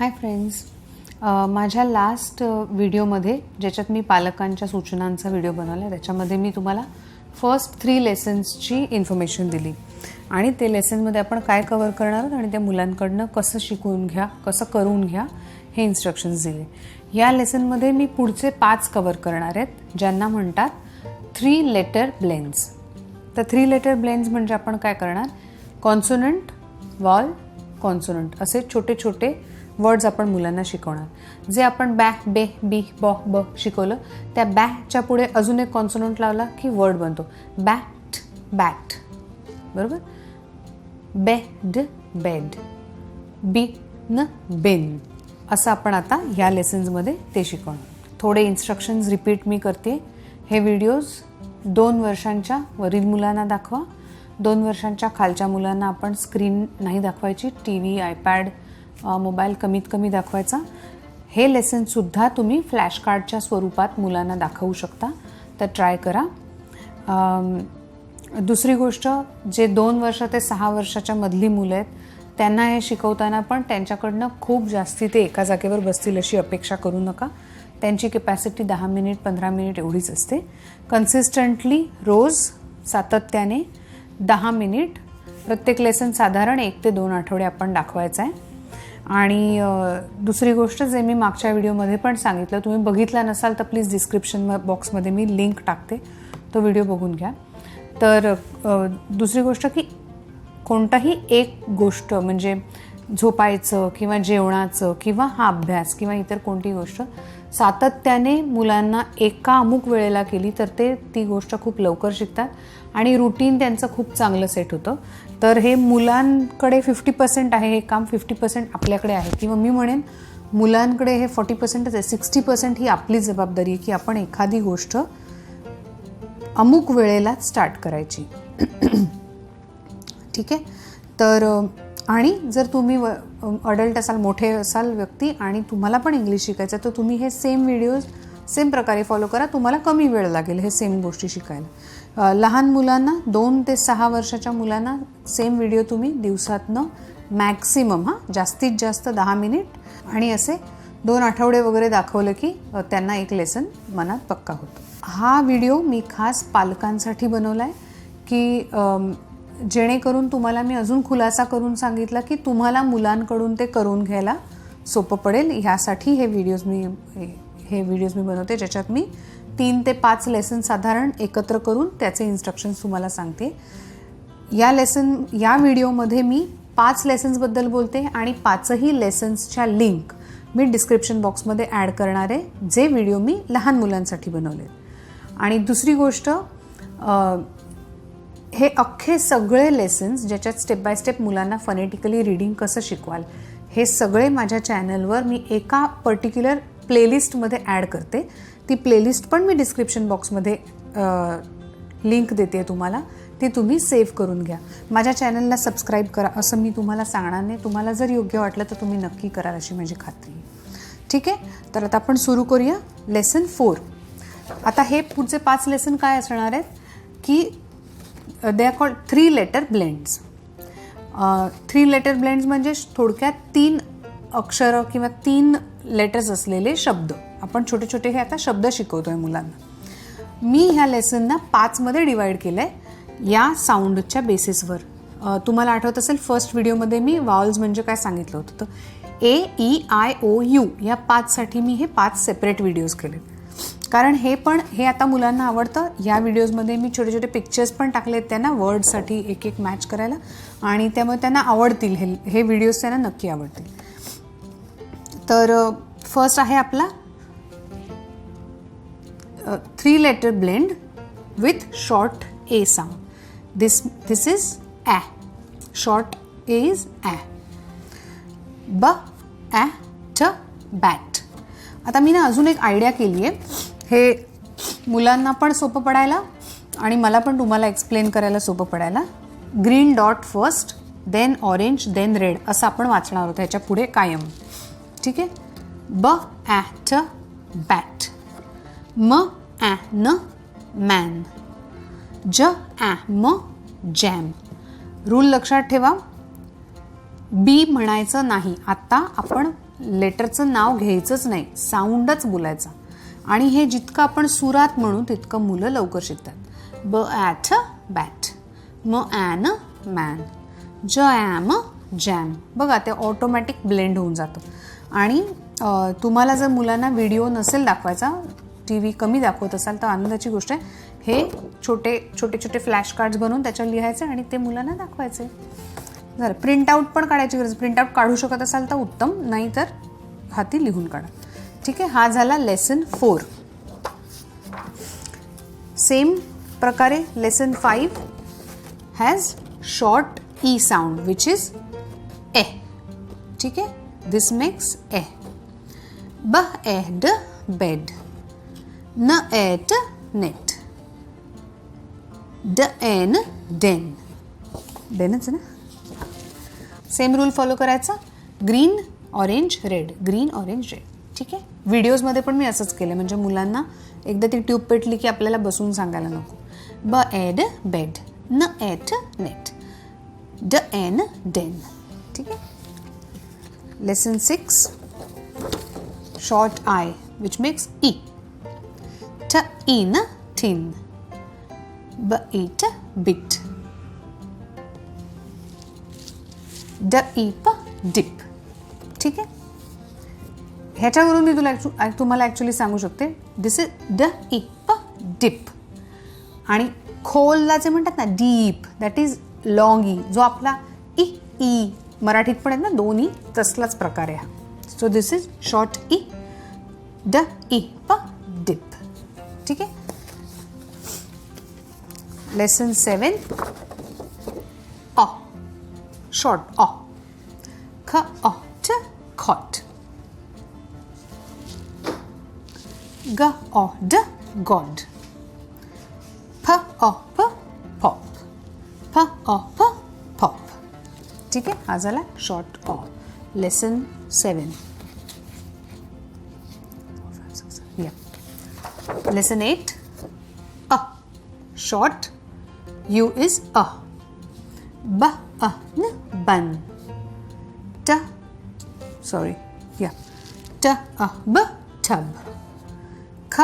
Hi friends माझ्या last व्हिडिओमध्ये ज्याच्यात मी पालकांच्या सूचनांचा व्हिडिओ बनवला त्याच्यामध्ये मी तुम्हाला फर्स्ट थ्री लेसन्सची इन्फॉर्मेशन दिली. आणि ते लेसनमध्ये आपण काय कवर करणार आहोत आणि त्या मुलांकडनं कसं शिकवून घ्या कसं करून घ्या हे इन्स्ट्रक्शन्स दिले. या लेसनमध्ये मी पुढचे पाच कवर करणार आहेत ज्यांना म्हणतात थ्री लेटर ब्लेन्स तर थ्री लेटर ब्लेन्स म्हणजे आपण काय करणार? कॉन्सोनंट वॉल कॉन्सोनंट असे छोटे छोटे वर्ड्स आपण मुलांना शिकवणार. जे आपण बॅ बे बी बॉ ब शिकवलं त्या बॅच्या पुढे अजून एक कॉन्सोनंट लावला की वर्ड बनतो. बॅट बॅट बरोबर? बेड बेड बी न बेन असं आपण आता ह्या लेसन्समध्ये ते शिकवणार. थोडे इन्स्ट्रक्शन्स रिपीट मी करते. हे व्हिडिओज दोन वर्षांच्या वरील मुलांना दाखवा. दोन वर्षांच्या खालच्या मुलांना आपण स्क्रीन नाही दाखवायची. टी व्ही आयपॅड मोबाईल कमीत कमी दाखवायचा. हे लेसनसुद्धा तुम्ही फ्लॅश कार्डच्या स्वरूपात मुलांना दाखवू शकता तर ट्राय करा. दुसरी गोष्ट जे दोन वर्ष ते सहा वर्षाच्या मधली मुलं आहेत त्यांना हे शिकवताना पण त्यांच्याकडनं खूप जास्ती ते एका जागेवर बसतील अशी अपेक्षा करू नका. त्यांची कॅपॅसिटी दहा मिनिट पंधरा मिनिट एवढीच असते. कन्सिस्टंटली रोज सातत्याने दहा मिनिट प्रत्येक लेसन साधारण एक ते दोन आठवडे आपण दाखवायचं आहे. आणि दुसरी गोष्ट जे मी मागच्या व्हिडिओमध्ये पण सांगितलं तुम्ही बघितला नसाल तर प्लीज डिस्क्रिप्शन बॉक्समध्ये मी लिंक टाकते. तो व्हिडिओ बघून घ्या. तर दुसरी गोष्ट की कोणताही एक गोष्ट म्हणजे झोपायचं किंवा जेवणाचं किंवा हा अभ्यास किंवा इतर कोणती गोष्ट सातत्याने मुलांना एका अमुक वेळेला केली तर ते ती गोष्ट खूप लवकर शिकतात. आणि रुटीन त्यांचं खूप चांगलं सेट होतं. तर हे मुलांकडे फिफ्टी पर्सेंट आहे हे काम फिफ्टी पर्सेंट आपल्याकडे आहे. किंवा मी म्हणेन मुलांकडे हे फॉर्टी पर्सेंटच आहे सिक्स्टी पर्सेंट ही आपली जबाबदारी आहे की आपण एखादी गोष्ट अमुक वेळेला स्टार्ट करायची. ठीक आहे? तर आणि जर तुम्ही व अडल्ट असाल मोठे असाल व्यक्ती आणि तुम्हाला पण इंग्लिश शिकायचं तर तुम्ही हे सेम व्हिडिओज सेम प्रकारे फॉलो करा. तुम्हाला कमी वेळ लागेल हे सेम गोष्टी शिकायला. लहान मुलांना दोन ते सहा वर्षाच्या मुलांना सेम व्हिडिओ तुम्ही दिवसातनं मॅक्सिमम हां जास्तीत जास्त दहा मिनिट आणि असे दोन आठवडे वगैरे दाखवलं की त्यांना एक लेसन मनात पक्का होतो. हा व्हिडिओ मी खास पालकांसाठी बनवला आहे की जेणेकरून तुम्हाला मी अजून खुलासा करून सांगितला की तुम्हाला मुलांकडून ते करून घ्यायला सोपं पडेल. ह्यासाठी हे व्हिडिओज मी हे व्हिडिओज मी बनवते ज्याच्यात मी तीन ते पाच लेसन साधारण एकत्र करून त्याचे इन्स्ट्रक्शन्स तुम्हाला सांगते. या लेसन या व्हिडिओमध्ये मी पाच लेसन्सबद्दल बोलते आणि पाचही लेसन्सच्या लिंक मी डिस्क्रिप्शन बॉक्समध्ये ॲड करणारे जे व्हिडिओ मी लहान मुलांसाठी बनवले. आणि दुसरी गोष्ट हे अख्खे सगळे लेसन्स ज्याच्यात स्टेप बाय स्टेप मुलांना फनेटिकली रीडिंग कसं शिकवाल हे सगळे माझ्या चॅनलवर मी एका पर्टिक्युलर प्लेलिस्टमध्ये ॲड करते. ती प्लेलिस्ट पण मी डिस्क्रिप्शन बॉक्समध्ये लिंक देते तुम्हाला. ती तुम्ही सेव्ह करून घ्या. माझ्या चॅनलला सबस्क्राईब करा असं मी तुम्हाला सांगणार नाही. तुम्हाला जर योग्य वाटलं तर तुम्ही नक्की कराल अशी माझी खात्री. आहे ठीक आहे? तर आता आपण सुरू करूया. लेसन फोर आता हे पुढचे पाच लेसन काय असणार आहेत? की they are called three letter blends three letter blends म्हणजे थोडक्यात तीन अक्षरं किंवा तीन लेटर्स असलेले शब्द. आपण छोटे छोटे हे आता शब्द शिकवतोय मुलांना. मी ह्या लेसनना पाचमध्ये डिवाईड केलं आहे या साऊंडच्या बेसिसवर तुम्हाला आठवत असेल फर्स्ट व्हिडिओमध्ये मी वावल्स म्हणजे काय सांगितलं होतं? तर A E I O U या पाचसाठी मी हे पाच सेपरेट व्हिडिओज केले. कारण हे पण हे आता मुलांना आवडतं. या व्हिडिओजमध्ये मी छोटे छोटे पिक्चर्स पण टाकले आहेत त्यांना वर्डसाठी एक एक मॅच करायला. आणि त्यामुळे त्यांना आवडतील हे हे व्हिडिओज त्यांना नक्की आवडतील. तर फर्स्ट आहे आपला three letter blend with short A sound this this is uh short A is ॲ ब ॲ ट बॅट आता मी ना अजून एक आयडिया केली आहे हे मुलांना पण सोपं पडायला आणि मला पण तुम्हाला एक्सप्लेन करायला सोपं पडायला. Green dot first then orange then red असं आपण वाचणार आहोत. ह्याच्या पुढे कायम. ठीक आहे? ब ॲ बॅट म ॲ न मॅन ज ॲ म जॅम रूल लक्षात ठेवा. बी म्हणायचं नाही. आत्ता आपण लेटरचं नाव घ्यायचंच नाही. साऊंडच बोलायचा. आणि हे जितकं आपण सुरात म्हणू तितकं मुलं लवकर शिकतात. ब ॲट बॅट म ॲन मॅन ज ॲम जॅम बघा ते ऑटोमॅटिक ब्लेंड होऊन जातं. आणि तुम्हाला जर मुलांना व्हिडिओ नसेल दाखवायचा टी व्ही कमी दाखवत असाल तर आनंदाची गोष्ट आहे. हे छोटे छोटे छोटे फ्लॅश कार्ड्स बनवून त्याच्यावर लिहायचे आणि ते मुलांना दाखवायचे. जर प्रिंटआउट पण काढायची गरज प्रिंटआउट काढू शकत असाल तर उत्तम नाही तर हाती लिहून काढा. ठीक आहे हा झाला लेसन फोर सेम प्रकारे lesson five has short E sound which is ए ठीक आहे? This मेक्स ए ब एड बेड न एट नेट ड एन डेन डेनच आहे ना सेम रूल फॉलो करायचा? Green orange red green orange red ठीक आहे? व्हिडिओजमध्ये पण मी असंच केलं म्हणजे मुलांना एकदा ती ट्यूब पेटली की आपल्याला बसून सांगायला नको. ब एड बेड न एट नेट ड एन डेन ठीक आहे? Lesson six short I which makes E. ठ इन थिन ब it बिट ड इप डिप ठीक आहे? ह्याच्यावरून मी तुला तुम्हाला ॲक्च्युली सांगू शकते. दिस इज ड इप डिप आणि खोलला जे म्हणतात ना deep that is long E जो आपला ई ई मराठीत पण आहेत ना दोन्ही तसलाच प्रकार आहे हा. So this is short E ड प डिप ठीक आहे? लेसन सेवन अ शॉर्ट अ ख अ ट खॉट ग अ ड गॉड ठीक आहे? हा झाला शॉर्ट अ lesson seven lesson eight a short U is अ ब अ न बन ट सॉरी या ट अ ब ठब ख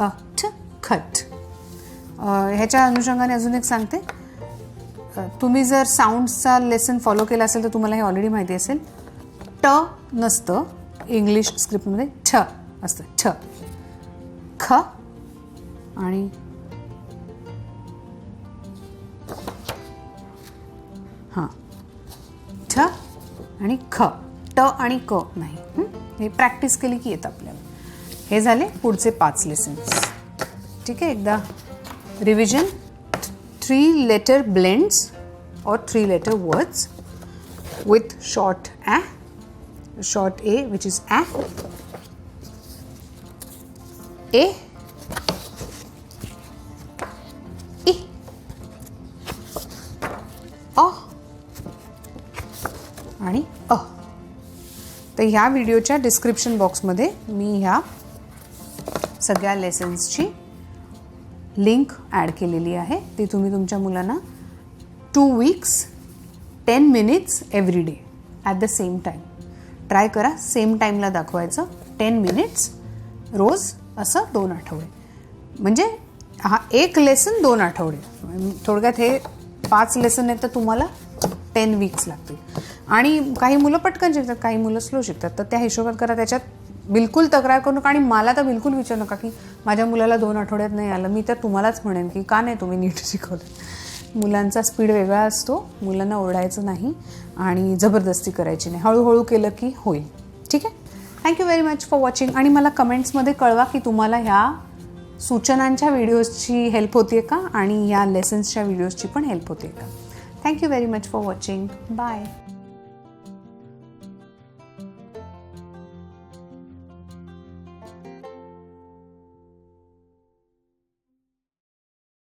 अ ठ खट ह्याच्या अनुषंगाने अजून एक सांगते. तुम्ही जर साऊंडचा लेसन फॉलो केला असेल तर तुम्हाला हे ऑलरेडी माहिती असेल. ट नसतं. इंग्लिश स्क्रिप्टमध्ये छ असतं. छ. ख आणि हां. छ आणि ख. ट आणि क नाही. हे? प्रॅक्टिस केली की येतं आपल्याला. हे झाले पुढचे पाच लेसन्स ठीक आहे? एकदा revision three letter blends or three letter words with short a, short a which is a, a, e, i, अ आणि अ तर ह्या व्हिडिओच्या डिस्क्रिप्शन बॉक्समध्ये मी ह्या सगळ्या लेसन्सची लिंक ॲड केलेली आहे. ती तुम्ही तुमच्या मुलांना two weeks ten minutes every day at the same time try करा. सेम टाईमला दाखवायचं. टेन मिनिट्स रोज असं दोन आठवडे. म्हणजे हा एक लेसन दोन आठवडे. थोडक्यात हे पाच लेसन आहेत तर तुम्हाला टेन वीक्स लागतील. आणि काही मुलं पटकन शिकतात काही मुलं स्लो शिकतात. तर त्या हिशोबात करा. त्याच्यात बिलकुल तक्रार करू नका आणि मला तर बिलकुल विचारू नका की माझ्या मुलाला दोन आठवड्यात नाही आलं. मी तर तुम्हालाच म्हणेन की का नाही तुम्ही नीट शिकवलं. मुलांचा स्पीड वेगळा असतो मुलांना ओरडायचं नाही आणि जबरदस्ती करायची नाही. हळूहळू केलं की होईल. ठीक आहे? Thank you very much for watching आणि मला कमेंट्समध्ये कळवा की तुम्हाला ह्या सूचनांच्या व्हिडिओजची हेल्प होते का? आणि या लेसन्सच्या व्हिडिओजची पण हेल्प होते का? Thank you very much for watching bye